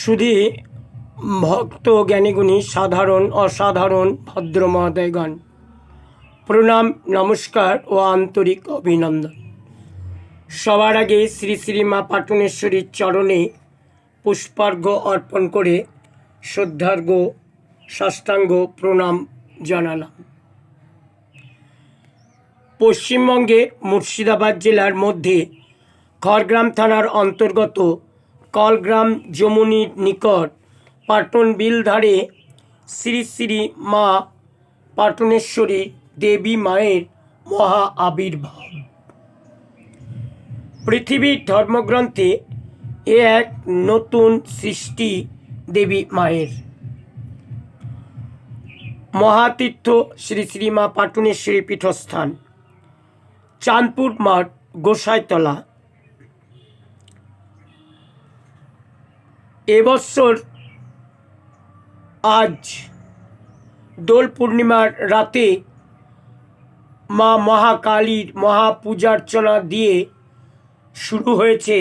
শুধু ভক্ত জ্ঞানীগুণী সাধারণ, অসাধারণ ভদ্র মহোদয়গণ, প্রণাম, নমস্কার ও আন্তরিক অভিনন্দন। সবার আগে শ্রী শ্রী মা পাটনেশ্বরীর চরণে পুষ্পার্ঘ্য অর্পণ করে শ্রদ্ধার্ঘ সাষ্টাঙ্গ প্রণাম জানালাম। পশ্চিমবঙ্গে মুর্শিদাবাদ জেলার মধ্যে খড়গ্রাম থানার অন্তর্গত কলগ্রাম যমুনির নিকট পাটন বিল ধারে শ্রী শ্রী মা পাটনেশ্বরী দেবী মায়ের মহা আবির্ভাব। পৃথিবীর ধর্মগ্রন্থে এ এক নতুন সৃষ্টি দেবী মায়ের। মহাতীর্থ শ্রী শ্রী মা পাটনেশ্বরী পীঠস্থান, চাঁদপুর মাঠ গোসাইতলা। এবছর আজ দোল পূর্ণিমার রাতে মা মহাকালীর মহাপূজার্চনা দিয়ে শুরু হয়েছে।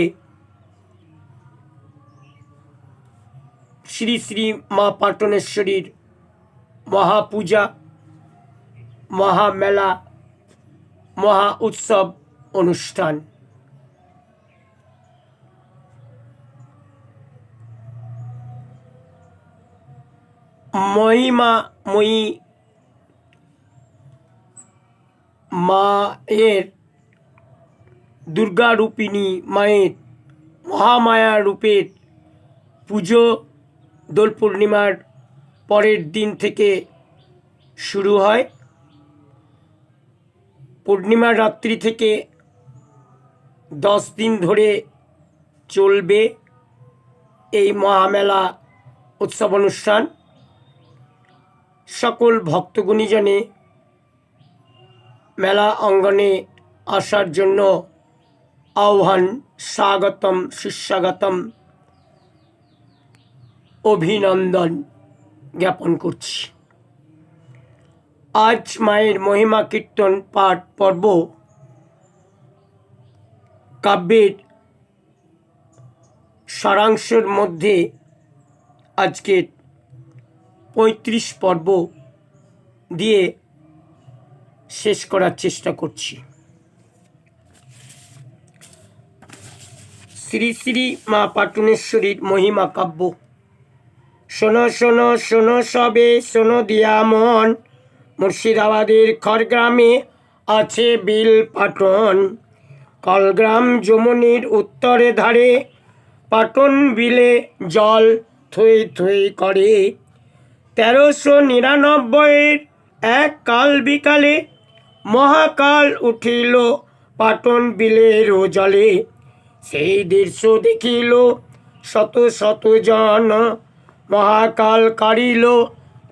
শ্রী শ্রী মা পাটনেশ্বরীর মহাপূজা, মহামেলা, মহা উৎসব অনুষ্ঠান। মহিমাময়ী মায়ের দুর্গারূপিণী মায়ের মহামায়া রূপের পুজো দোল পূর্ণিমার পরের দিন থেকে শুরু হয়। পূর্ণিমার রাত্রি থেকে দশ দিন ধরে চলবে এই মহামেলা উৎসব অনুষ্ঠান। সকল ভক্তগুণীজনে মেলা অঙ্গনে আসার জন্য আহ্বান স্বাগতম, সুস্বাগতম, অভিনন্দন জ্ঞাপন করছি। আজ মায়ের মহিমা কীর্তন পাঠ পর্ব কাব্যের সারাংশের মধ্যে আজকের পঁয়ত্রিশ পর্ব দিয়ে শেষ করার চেষ্টা করছি। শ্রী শ্রী মা পাটনেশ্বরীর মহিমা কাব্য। শোনো শোনো শোনো সবে, শোনো দিয়া মন। মুর্শিদাবাদের খড়গ্রামে আছে বিল পাটন। কলগ্রাম যমুনির উত্তরে ধারে পাটন বিলে জল থই থই করে। তেরোশো নিরানব্বইয়ের এক কাল বিকালে মহাকাল উঠিল পাটন বিলের জলে সেই দৃশ্য দেখিল শত শত জন মহাকাল কাড়িল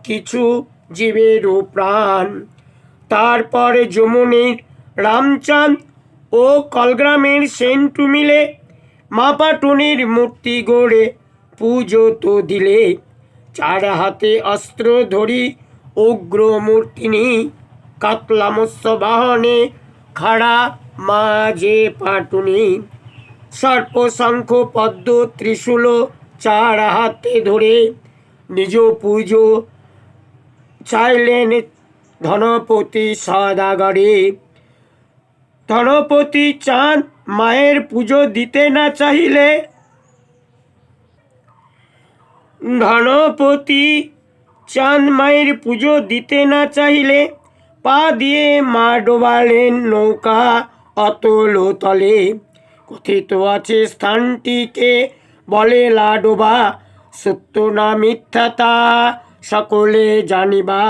কিছু জীবের প্রাণ। তারপরে যমুনির রামচাঁদ ও কলগ্রামের সেন্টু মিলে মাপাটুনির মূর্তি গড়ে পুজো তো দিলে। চার হাতে অস্ত্র ধরি উগ্র মূর্তিনি কাতলা বাহনে খাড়া মাঝে পাটুনি। সর্প শঙ্খ পদ্ম ত্রিশূল চার হাতে ধরে নিজ পুজো চাইলেন ধনপতি সদাগরে। ধনপতি চাঁদ মায়ের পুজো দিতে না চাহিলে ধনপতি চাঁদ মায়ের পুজো দিতে না চাইলে পা দিয়ে মা ডোবালেন নৌকা অতল তলে। কথিত আছে স্থানটিকে বলে লাডোবা। সত্য না মিথ্যা তা সকলে জানিবা।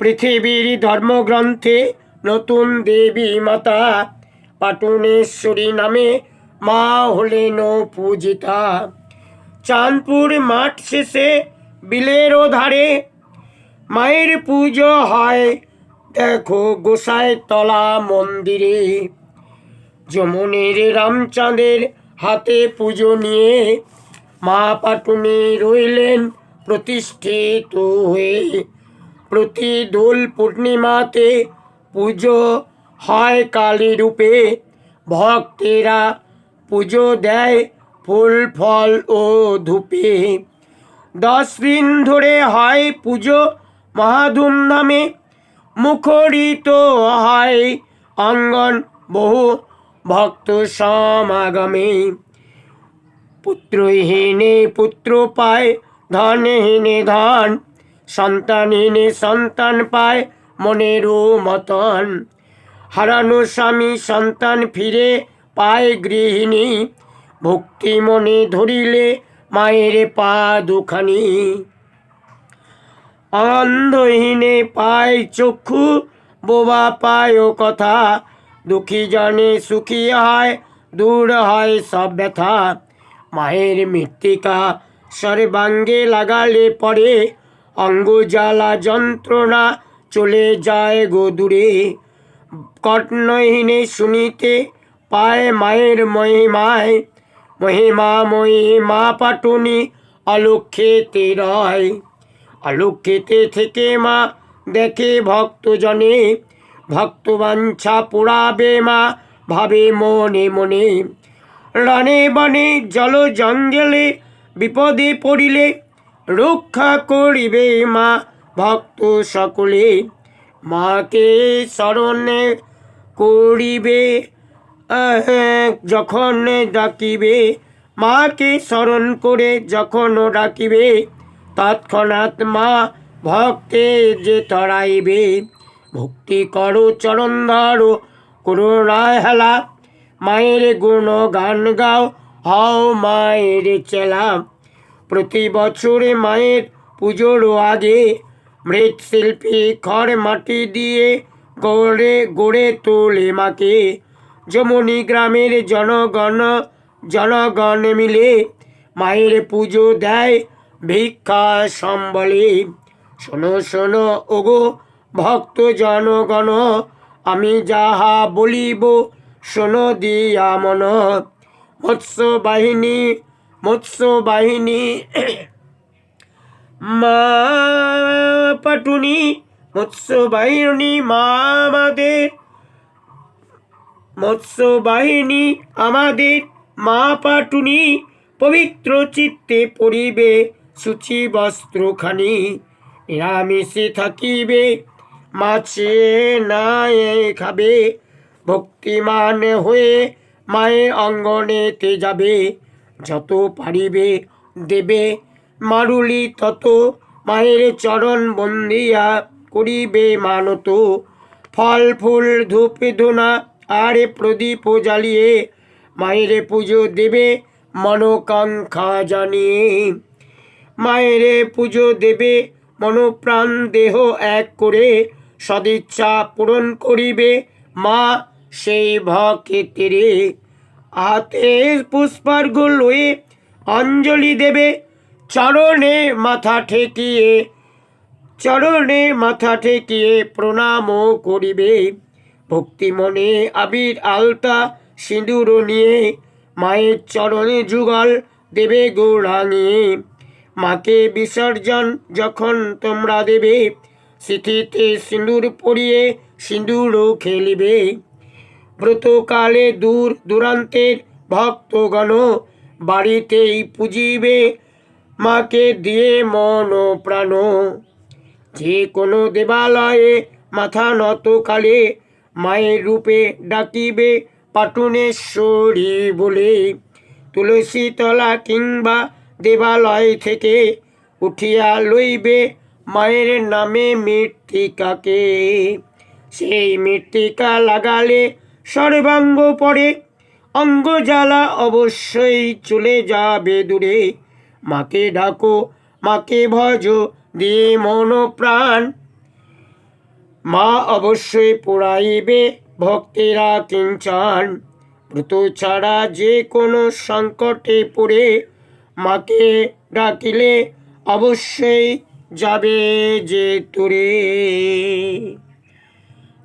পৃথিবীর ধর্মগ্রন্থে নতুন দেবী মাতা পাটনেশ্বরী নামে মা হলেন পূজিতা। চাঁদপুর মাঠ শেষে বিলেরও ধারে মায়ের পুজো হয়। দেখো গোসাই তলা মন্দিরে। যমুনের রামচাঁদের হাতে পুজো নিয়ে মা পাটুনি রইলেন প্রতিষ্ঠিত হয়ে। প্রতি দোল পূর্ণিমাতে পুজো হয় কালী রূপে ভক্তেরা পুজো দেয় ফুল, ফল ও ধূপে। দশ দিন ধরে হয় পুজো মহাধুমধামে মুখরিত হয় অঙ্গন বহু ভক্ত সমাগমে। পুত্রহীনে পুত্র পায় ধনহীনে ধন সন্তানহীনে সন্তান পায় মনেরও মতন। হারানো স্বামী সন্তান ফিরে পায় গৃহিণী ভক্তি মনে ধরিলে মায়ের পা দুখানি। অন্ধহীনে পায় চক্ষু, বোবা পায় কথা। দুঃখী জনে সুখী হয় দূর হয় সব ব্যথা। মায়ের মৃত্তিকা সর্বাঙ্গে লাগালে পরে অঙ্গ জ্বালা যন্ত্রণা চলে যায় গো দূরে। কর্ণহীনে শুনিতে পায় মায়ের মহিমায় মহিমা মহিমা পাটুনি অলক্ষেতে রয়। অলক্ষেতে থেকে মা, দেখে ভক্তজনে, ভক্তবাঞ্ছা পোড়াবে মা, ভাবে মনে মনে। রানে বনে জল জঙ্গলে বিপদে পড়িলে রক্ষা করিবে মা ভক্ত সকলে। মাকে স্মরণে করিবে যখন ডাকিবে, মাকে স্মরণ করে যখন ডাকিবে, তৎক্ষণাৎ মা ভক্তে যে তরাইবে ভক্তি করো চরণ ধরো, করুণায় হেলা, মায়ের গুণ গান গাও, হও মায়ের চেলা। প্রতি বছরে মায়ের পুজোর আগে মৃৎশিল্পী খড় মাটি দিয়ে গড়ে গড়ে তোলে মাকে। যমুনি গ্রামের জনগণ জনগণ মিলে মায়ের পুজো দেয়, ভিক্ষা সম্বলে। শোনো শোনো, ওগো ভক্ত জনগণ, আমি যাহা বলিব শোনো দিয়া মন। মৎস্য বাহিনী মৎস্য বাহিনী মা পাটুনি মৎস্য বাহিনী মা আমাদের মৎস্য বাহিনী আমাদের মা পাটুনি পবিত্র চিত্তে পরিবে সূচি বস্ত্রখানি নিরামিষে থাকিবে, মাছে নাই খাবে, ভক্তিমান হয়ে মায়ের অঙ্গনেতে যাবে, যত পারিবে দেবে, মারুলি তত মায়ের চরণ বন্দিয়া করিবে মানত, ফল, ফুল, ধূপ, ধুনা আর এ প্রদীপ জ্বালিয়ে মায়ের পুজো দেবে মনোকাঙ্ক্ষা জানিয়ে মায়ের পুজো দেবে মনোপ্রাণ দেহ এক করে, সদিচ্ছা পূরণ করিবে মা সেই ভকেতেরে হাতে পুষ্পার্ঘ লয়ে অঞ্জলি দেবে চরণে মাথা ঠেকিয়ে, চরণে মাথা ঠেকিয়ে প্রণামও করিবে। ভক্তি মনে আবির আলতা সিঁদুর নিয়ে মায়ের চরণে যুগল দেবে গৌরাঙিয়ে মাকে বিসর্জন যখন তোমরা দেবে স্মৃতিতে সিঁদুর পরিয়ে সিঁদুরও খেলিবে। ব্রতকালে দূর দূরান্তের ভক্তগণ বাড়িতেই পুজিবে, মাকে দিয়ে মন প্রাণ। যে কোনো দেবালয়ে মাথা নত কালে মায়ের রূপে ডাকিবে পাটুনেশ্বরী বলে। তুলসী তলা কিংবা দেবালয় থেকে উঠিয়া লইবে মায়ের নামে মৃত্তিকাকে। সেই মৃত্তিকা লাগালে সর্বাঙ্গ পড়ে অঙ্গ জ্বালা অবশ্যই চলে যাবে দূরে। মাকে ডাকো, মাকে ভজ, দিয়ে মন প্রাণ মা অবশ্যই পোড়াইবে ভক্তেরা কিঞ্চন। ব্রত ছাড়া যে কোনো সংকটে পড়ে মাকে ডাকিলে অবশ্যই যাবে যে তোরে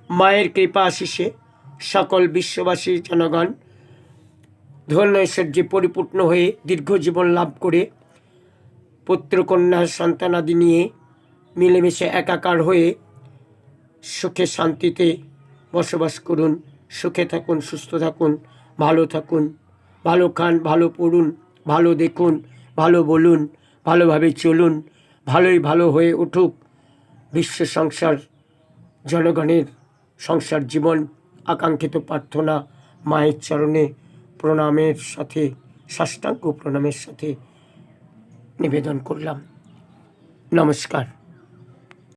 মায়ের কৃপা আশিসে সকল বিশ্ববাসী জনগণ। ধন্য ঐশ্বর্যে পরিপূর্ণ হয়ে দীর্ঘ জীবন লাভ করে পুত্রকন্যা সন্তানাদি নিয়ে মিলেমিশে একাকার হয়ে সুখে শান্তিতে বসবাস করুন, সুখে থাকুন, সুস্থ থাকুন, ভালো থাকুন, ভালো খান, ভালো পড়ুন, ভালো দেখুন, ভালো বলুন, ভালোভাবে চলুন, ভালোই ভালো হয়ে উঠুক বিশ্ব সংসার, জনগণের সংসার জীবন, আকাঙ্ক্ষিত প্রার্থনা, মায়ের চরণে প্রণামের সাথে, সাষ্টাঙ্গ প্রণামের সাথে নিবেদন করলাম। নমস্কার।